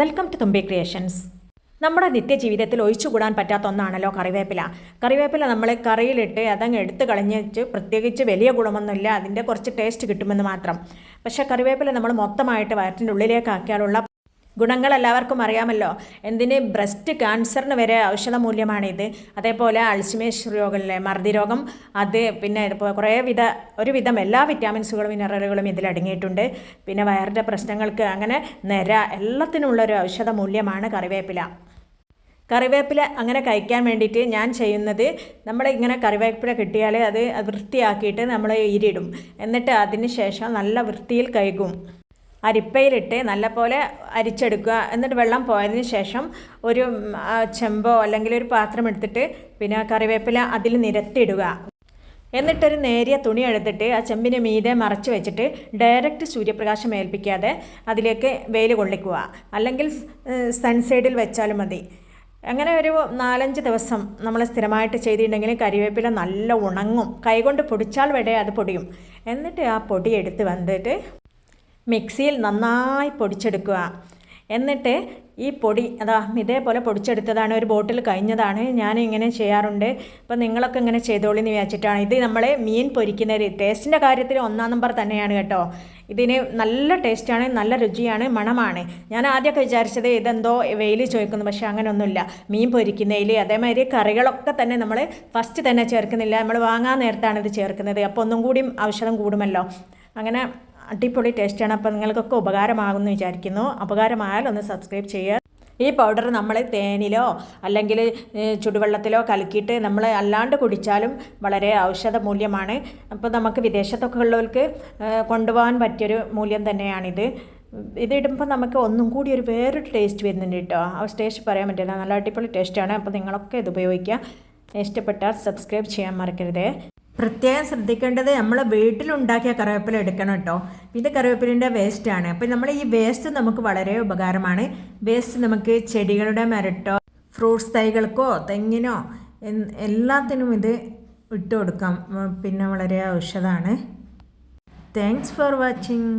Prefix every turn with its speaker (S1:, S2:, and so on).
S1: Welcome to തുമ്പി creations നമ്മുടെ നിത്യജീവിതത്തിൽ ഒഴിച്ചുകൂടാൻ പറ്റാത്ത ഒന്നാണല്ലോ കറിവേപ്പില. കറിവേപ്പില നമ്മൾ കറിയിലിട്ട് അതങ്ങ് എടുത്ത് കളഞ്ഞിട്ട് പ്രത്യേകിച്ച് വലിയ ഗുണമൊന്നുമില്ല. അതിന്റെ കുറച്ച് ടേസ്റ്റ് കിട്ടുമെന്ന് മാത്രം. പക്ഷേ കറിവേപ്പില നമ്മൾ മൊത്തമായിട്ട് വയറ്റിന്റെ ഉള്ളിലേക്ക് ആക്കിയാലുള്ള ഗുണങ്ങൾ എല്ലാവർക്കും അറിയാമല്ലോ. എന്തിന്? ബ്രസ്റ്റ് ക്യാൻസറിന് വരെ ഔഷധ മൂല്യമാണിത്. അതേപോലെ അൾസിമേഷ് രോഗങ്ങളിലെ മർദ്ദി രോഗം. അത് പിന്നെ കുറേ വിധ ഒരുവിധം എല്ലാ വിറ്റാമിൻസുകളും മിനറലുകളും ഇതിൽ അടങ്ങിയിട്ടുണ്ട്. പിന്നെ വയറിന്റെ പ്രശ്നങ്ങൾക്ക് അങ്ങനെ നിര എല്ലാത്തിനുമുള്ളൊരു ഔഷധ മൂല്യമാണ് കറിവേപ്പില. കറിവേപ്പില അങ്ങനെ കഴിക്കാൻ വേണ്ടിയിട്ട് ഞാൻ ചെയ്യുന്നത് നമ്മൾ ഇങ്ങനെ കറിവേപ്പില കിട്ടിയാൽ അത് വൃത്തിയാക്കിയിട്ട് നമ്മൾ ഇരിടും എന്നിട്ട് അതിന് ശേഷം നല്ല വൃത്തിയിൽ കഴുകും. അരിപ്പയിലിട്ട് നല്ലപോലെ അരിച്ചെടുക്കുക. എന്നിട്ട് വെള്ളം പോയതിന് ശേഷം ഒരു ചെമ്പോ അല്ലെങ്കിൽ ഒരു പാത്രം എടുത്തിട്ട് പിന്നെ കറിവേപ്പില അതിൽ നിരത്തിയിടുക. എന്നിട്ടൊരു നേരിയ തുണി എടുത്തിട്ട് ആ ചെമ്പിന് മീതെ മറച്ച് വെച്ചിട്ട് ഡയറക്റ്റ് സൂര്യപ്രകാശം ഏൽപ്പിക്കാതെ അതിലേക്ക് വെയിൽ കൊള്ളിക്കുക. അല്ലെങ്കിൽ സൺസൈഡിൽ വെച്ചാലും മതി. അങ്ങനെ ഒരു നാലഞ്ച് ദിവസം നമ്മൾ സ്ഥിരമായിട്ട് ചെയ്തിട്ടുണ്ടെങ്കിൽ കരിവേപ്പില നല്ല ഉണങ്ങും. കൈകൊണ്ട് പൊടിച്ചാൽ വരെ അത് പൊടിയും. എന്നിട്ട് ആ പൊടി എടുത്ത് വന്നിട്ട് മിക്സിയിൽ നന്നായി പൊടിച്ചെടുക്കുക. എന്നിട്ട് ഈ പൊടി അതാ ഇതേപോലെ പൊടിച്ചെടുത്തതാണ് ഒരു ബോട്ടിൽ കഴിഞ്ഞതാണ് ഞാൻ ഇങ്ങനെ ചെയ്യാറുണ്ട്. അപ്പോൾ നിങ്ങളൊക്കെ ഇങ്ങനെ ചെയ്തോളി എന്ന് വിചാരിച്ചിട്ടാണ്. ഇത് നമ്മൾ മീൻ പൊരിക്കുന്നത് ടേസ്റ്റിന്റെ കാര്യത്തിൽ ഒന്നാം നമ്പർ തന്നെയാണ് കേട്ടോ. ഇതിന് നല്ല ടേസ്റ്റാണ് നല്ല രുചിയാണ് മണമാണ്. ഞാൻ ആദ്യമൊക്കെ വിചാരിച്ചത് ഇതെന്തോ വെയിൽ ചോദിക്കുന്നു പക്ഷേ അങ്ങനെയൊന്നുമില്ല മീൻ പൊരിക്കുന്നതിൽ അതേമാതിരി കറികളൊക്കെ തന്നെ നമ്മൾ ഫസ്റ്റ് തന്നെ ചേർക്കുന്നില്ല. നമ്മൾ വാങ്ങാൻ നേരത്താണ് ഇത് ചേർക്കുന്നത്. അപ്പോൾ ഒന്നും കൂടി ഔഷധം കൂടുമല്ലോ. അങ്ങനെ അടിപൊളി ടേസ്റ്റാണ്. അപ്പോൾ നിങ്ങൾക്കൊക്കെ ഉപകാരമാകുമെന്ന് വിചാരിക്കുന്നു. ഉപകാരമായാൽ ഒന്ന് സബ്സ്ക്രൈബ് ചെയ്യുക. ഈ പൗഡർ നമ്മൾ തേനിലോ അല്ലെങ്കിൽ ചുടുവെള്ളത്തിലോ കലക്കിയിട്ട് നമ്മൾ അല്ലാണ്ട് കുടിച്ചാലും വളരെ ഔഷധ മൂല്യമാണ്. അപ്പോൾ നമുക്ക് വിദേശത്തൊക്കെ ഉള്ളവർക്ക് കൊണ്ടുപോകാൻ പറ്റിയൊരു മൂല്യം തന്നെയാണിത്. ഇതിടുമ്പോൾ നമുക്ക് ഒന്നും കൂടി ഒരു വേറൊരു ടേസ്റ്റ് വരുന്നുണ്ട് കേട്ടോ. ആ ടേസ്റ്റ് പറയാൻ പറ്റില്ല. നല്ല അടിപൊളി ടേസ്റ്റാണ്. അപ്പോൾ നിങ്ങളൊക്കെ ഇത് ഉപയോഗിക്കുക. ഇഷ്ടപ്പെട്ടാൽ സബ്സ്ക്രൈബ് ചെയ്യാൻ മറക്കരുതേ. പ്രത്യേകം ശ്രദ്ധിക്കേണ്ടത് നമ്മൾ വീട്ടിലുണ്ടാക്കിയ കറിവേപ്പില എടുക്കണം കേട്ടോ. ഇത് കറിവേപ്പിലിന്റെ വേസ്റ്റാണ് അപ്പോൾ നമ്മൾ ഈ വേസ്റ്റ് നമുക്ക് വളരെ ഉപകാരമാണ്. വേസ്റ്റ് നമുക്ക് ചെടികളുടെ മരട്ടോ ഫ്രൂട്ട്സ് തൈകൾക്കോ തെങ്ങിനോ എല്ലാത്തിനും ഇത് ഇട്ട് കൊടുക്കാം പിന്നെ വളരെ ഔഷധമാണ് താങ്ക്സ് ഫോർ വാച്ചിങ്